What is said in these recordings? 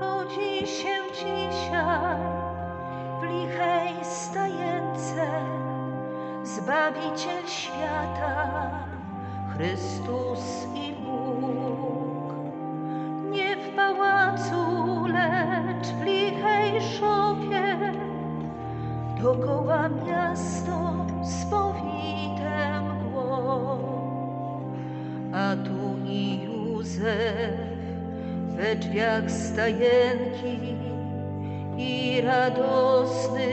Rodzi się dzisiaj w lichej stajence Zbawiciel świata, Chrystus i Bóg. Nie w pałacu, lecz w lichej szopie, Dokoła miasto spowite mgłą. We drzwiach stajenki i radosny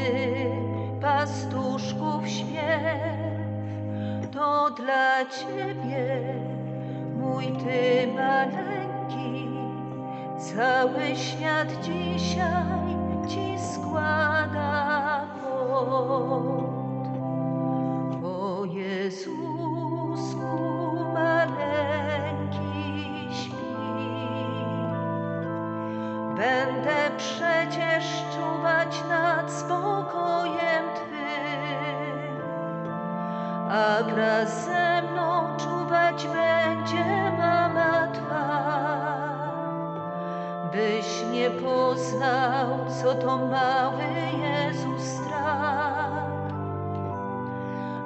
pastuszków śpiew. To dla Ciebie, mój Ty maleńki, cały świat dzisiaj Ci składa hołd. Będę przecież czuwać nad spokojem Twym, a wraz ze mną czuwać będzie mama Twa. Byś nie poznał, co to mały Jezus strach.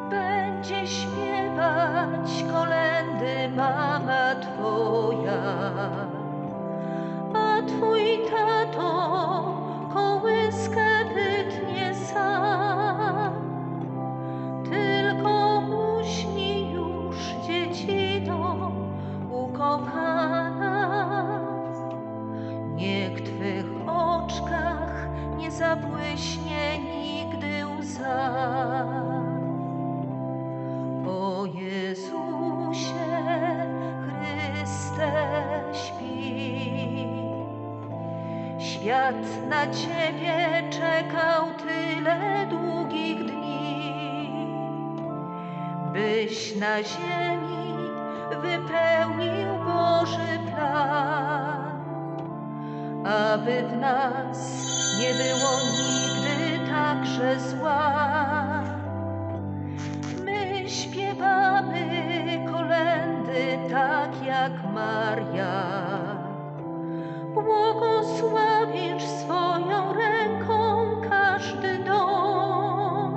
Będzie śpiewać kolendy mama Twoja, Świat na Ciebie czekał tyle długich dni, byś na ziemi wypełnił Boży plan, aby w nas nie było nigdy także zła. My śpiewamy kolendy tak jak Maria. Swoją ręką każdy dom,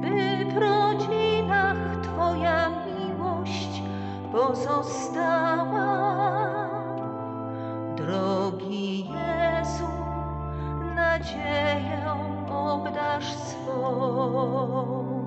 by w rodzinach Twoja miłość pozostała. Drogi Jezu, nadzieję obdarz swą.